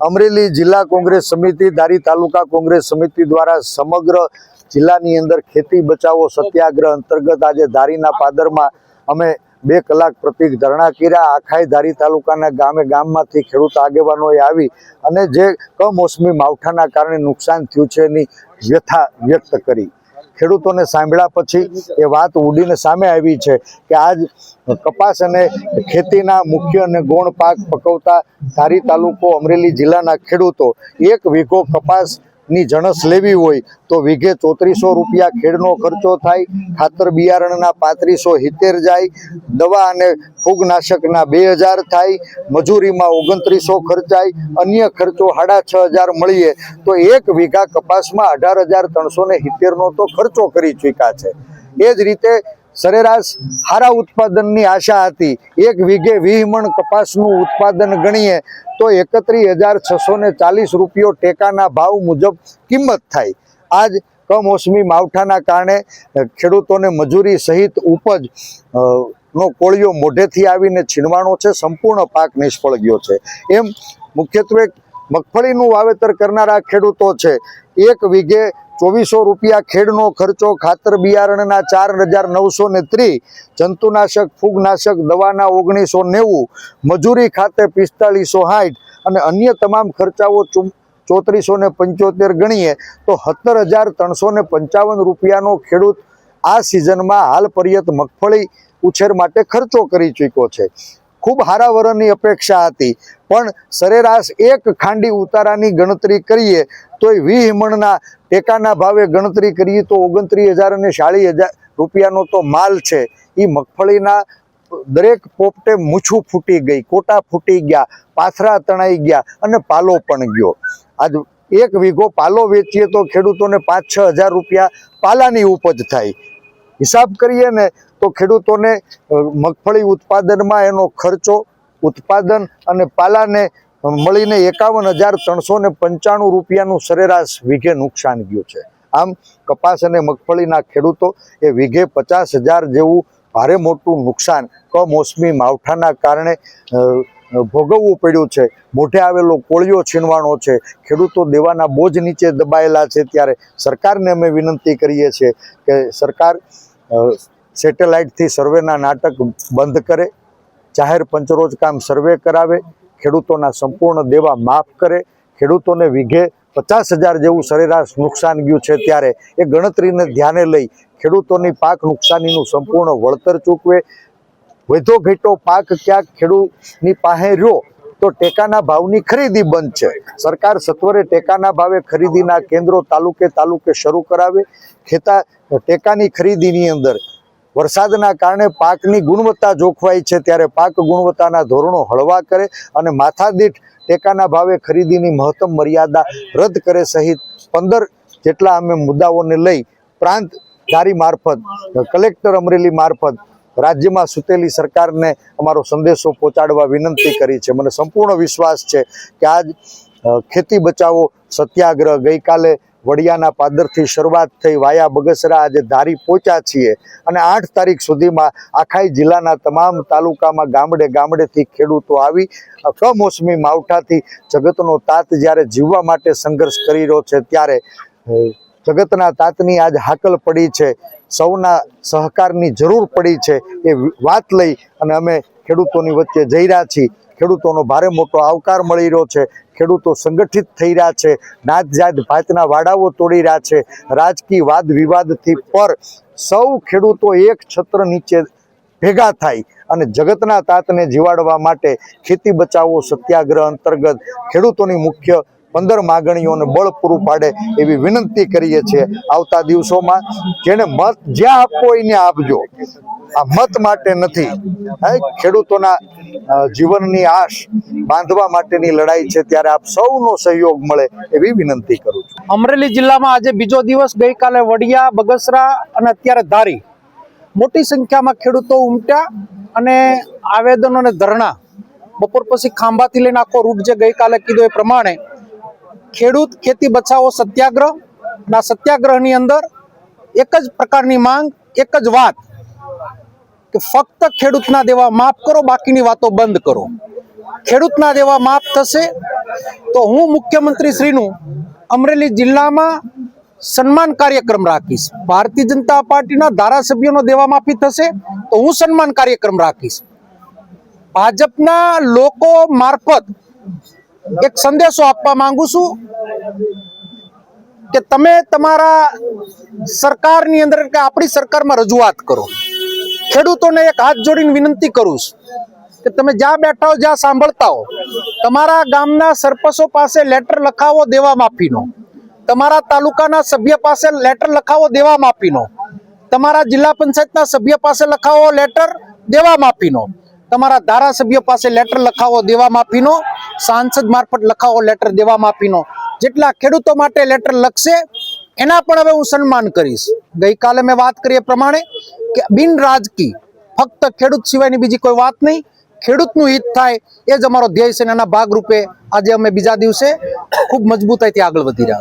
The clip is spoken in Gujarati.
અમરેલી જિલ્લા કોંગ્રેસ સમિતિ, ધારી તાલુકા કોંગ્રેસ સમિતિ દ્વારા સમગ્ર જિલ્લાની અંદર ખેતી બચાવો સત્યાગ્રહ અંતર્ગત આજે ધારીના પાદરમાં અમે બે કલાક પ્રતિક ધરણા કર્યા. આખાઈ ધારી તાલુકાના ગામે ગામમાંથી ખેડૂત આગેવાનોએ આવી અને જે કમોસમી માવઠાના કારણે નુકસાન થયું છે એની વ્યથા વ્યક્ત કરી. ખેડૂતોને સાંભળ્યા પછી એ વાત ઉડીને સામે આવી છે કે આજ કપાસ અને ખેતીના મુખ્ય અને ગૌણ પાક પકવતા ધારી તાલુકો અમરેલી જિલ્લાના ખેડૂતો એક વીઘો કપાસની જણસ લેવી હોય તો વીઘે ચોત્રીસો રૂપિયા ખેડનો ખર્ચો થાય, ખાતર બિયારણના પાંત્રીસો હિતેર જાય, દવા અને ફૂગનાશકના બે હજાર થાય, મજૂરીમાં ઓગણત્રીસો ખર્ચાય, અન્ય ખર્ચો સાડા છ હજાર મળીએ. તો એક વીઘા કપાસમાં અઢાર હજાર ત્રણસો ને સિત્તેરનો તો ખર્ચો કરી ચૂક્યા છે. એ જ રીતે સરેરાશ સારા ઉત્પાદનની આશા હતી. એક વીઘે વીસ મણ કપાસનું ઉત્પાદન ગણીએ તો એકત્રીસ હજાર છસો ને ચાલીસ રૂપિયો ટેકાના ભાવ મુજબ કિંમત થાય. આજ કમોસમી માવઠાના કારણે ખેડૂતોને મજૂરી સહિત ઉપજ નો કોળિયો મોઢેથી આવીને છીણવાનો છે, સંપૂર્ણ પાક નિષ્ફળ ગયો છે. એમ મુખ્યત્વે મગફળીનું વાવેતર કરનારા ખેડૂતો છે. એક વીઘે ચોવીસો રૂપિયા ખેડનો ખર્ચો ખાતર બિયારણના ચાર હજાર નવસો ને ત્રીસ જંતુનાશક, ફૂગનાશક, દવાના ઓગણીસો નેવું, મજૂરી ખાતે પિસ્તાળીસો સાઠ અને અન્ય તમામ ખર્ચાઓ ચોત્રીસો ને પંચોતેર ગણીએ તો સત્તર હજાર ત્રણસો ને પંચાવન રૂપિયાનો ખેડૂત આ સિઝનમાં હાલ પર્યત મગફળી ઉછેર માટે ખર્ચો કરી ચૂક્યો છે. ખૂબ હારા વરણની અપેક્ષા હતી. પણ સરેરાશ એક ખાંડી ઉતારાની ગણતરી કરીએ, તોય વીસ મણના ટેકાના ભાવે ગણતરી કરીએ તો ઓગણત્રીસ હજાર અને ચાળીસ હજાર રૂપિયાનો તો માલ છે. એ મગફળીના દરેક પોપટે મૂછું ફૂટી ગઈ, કોટા ફૂટી ગયા, પાથરા તણાઈ ગયા અને પાલો પણ ગયો. આજ એક વીઘો પાલો વેચીએ તો ખેડૂતોને પાંચ છ હજાર રૂપિયા પાલાની ઉપજ થાય. હિસાબ કરીએ ને તો ખેડૂતોને મગફળી ઉત્પાદનમાં એનો ખર્ચો, ઉત્પાદન અને પાલાને મળીને એકાવન હજાર ત્રણસો ને પંચાણું રૂપિયાનું સરેરાશ વીઘે નુકસાન ગયું છે. આમ, કપાસ અને મગફળીના ખેડૂતો એ વીઘે પચાસ હજાર જેવું ભારે મોટું નુકસાન, કમોસમી માવઠાના કારણે ભોગવવું પડ્યું છે. મોઢે આવેલો કોળિયો છીનવાનો છે. ખેડૂતો દેવાના બોજ નીચે દબાયેલા છે. ત્યારે સરકારને અમે વિનંતી કરીએ છીએ કે સરકાર સેટેલાઇટથી સર્વેના નાટક બંધ કરે, જાહેર પંચરોજ કામ સર્વે કરાવે, ખેડૂતોના સંપૂર્ણ દેવા માફ કરે, ખેડૂતોને વીઘે પચાસ હજાર જેવું સરેરાશ નુકસાન ગયું છે ત્યારે એ ગણતરીને ધ્યાને લઈ ખેડૂતોની પાક નુકસાનીનું સંપૂર્ણ વળતર ચૂકવે. વધો ઘેટો પાક ક્યાંક ખેડૂતની પાસે રહ્યો તો ટેકાના ભાવની ખરીદી બંધ છે. સરકાર સત્વરે ટેકાના ભાવે ખરીદીના કેન્દ્રો તાલુકે તાલુકે શરૂ કરાવે. ખેતા ટેકાની ખરીદીની અંદર વરસાદના કારણે પાકની ગુણવત્તા જોખવાઈ છે ત્યારે પાક ગુણવત્તાના ધોરણો હળવા કરે અને માથાદીઠ ટેકાના ભાવે ખરીદીની મહત્તમ મર્યાદા રદ કરે સહિત પંદર જેટલા અમે મુદ્દાઓને લઈ પ્રાંત ધારી મારફત, કલેક્ટર અમરેલી મારફત રાજ્યમાં સૂતેલી સરકારને અમારો સંદેશો પહોંચાડવા વિનંતી કરી છે. મને સંપૂર્ણ વિશ્વાસ છે કે આજ ખેતી બચાવો સત્યાગ્રહ ગઈકાલે વડિયાના પાદરથી શરૂઆત થઈ વાયા બગસરા આજે ધારી પહોંચ્યા છીએ. અને આઠ તારીખ સુધીમાં આખાઈ જિલ્લાના તમામ તાલુકામાં ગામડે ગામડેથી ખેડૂતો આવી કમોસમી માવઠાથી જગતનો તાત જ્યારે જીવવા માટે સંઘર્ષ કરી રહ્યો છે ત્યારે જગતના તાતની આજ હાકલ પડી છે. સૌના સહકારની જરૂર પડી છે એ વાત લઈ અને અમે ખેડૂતોની વચ્ચે જઈ રહ્યા છીએ ખેડૂતોનો ભારે મોટો આવકાર મળી રહ્યો છે. ખેડૂતો સંગઠિત થઈ રહ્યા છે. નાત જાત ભાતના વાડાઓ તોડી રહ્યા છે. રાજકીય વાદ વિવાદથી પર સૌ ખેડૂતો એક છત્ર નીચે ભેગા થાય અને જગતના તાતને જીવાડવા માટે ખેતી બચાવો સત્યાગ્રહ અંતર્ગત ખેડૂતોની મુખ્ય પંદર માગણીઓને બળ પૂરું પાડે એવી વિનંતી કરીએ છીએ. આવતા દિવસોમાં જેને મત જ્યાં આપવો એને આપજો. આ મત માટે નથી. ખેડૂતોના જીવનની આશ બાંધવા માટેની લડાઈ છે ત્યારે આપ સૌનો સહયોગ મળે એવી વિનંતી કરું છું. અમરેલી જિલ્લામાં આજે બીજો દિવસ ગઈકાલે વડિયા, બગસરા અને અત્યારે ધારી. મોટી સંખ્યામાં ખેડૂતો ઉમટ્યા અને આવેદનો અને ધરણા બપોર પછી ખાંભાથી લઈને આખો રૂટ જે ગઈકાલે કીધું એ પ્રમાણે ખેડૂત ખેતી બચાવો સત્યાગ્રહ, ના સત્યાગ્રહની અંદર એક જ પ્રકારની માંગ, એક જ વાત કે ફક્ત ખેડૂતના દેવા માફ કરો, બાકીની વાતો બંધ કરો. ખેડૂતના દેવા માફ થશે તો હું મુખ્યમંત્રી શ્રીનું અમરેલી જિલ્લામાં સન્માન કાર્યક્રમ રાખીશ. ભારતીય જનતા પાર્ટીના ધારાસભ્યોનો દેવા માફી થશે તો હું સન્માન કાર્યક્રમ રાખીશ. ભાજપના લોકો મારફત એક સંદેશો આપવા માંગુ છું કે તમે તમારા સરકારની અંદર કે આપણી સરકારમાં રજૂઆત કરો. ખેડૂતોને એક હાથ જોડીને વિનંતી કરું છું કે તમે જ્યાં બેઠા હો, જ્યાં સાંભળતા હો, તમારા ગામના સરપંચો પાસે લેટર લખાવો, દેવા માફીનો. તમારા તાલુકાના સભ્ય પાસે લેટર લખાવો, દેવા માફીનો. તમારા જિલ્લા પંચાયતના સભ્ય પાસે લખાવો લેટર, દેવા માફીનો. તમારા ધારાસભ્ય પાસે લેટર લખાવો, દેવા માફીનો. સાંસદ મારફત લખાવો, લેટર, દેવા માફીનો. જેટલા ખેડૂતો માટે લેટર લખશે એના પણ હવે હું સન્માન કરીશ. ગઈકાલે મેં વાત કરી એ પ્રમાણે કે બિન રાજકી ફક્ત ખેડૂત સિવાયની બીજી કોઈ વાત નહીં, ખેડૂતનું હિત થાય એ જ અમારો ધ્યેય છે એના ભાગરૂપે આજે અમે બીજા દિવસે ખૂબ મજબૂતાઈથી આગળ વધી રહ્યા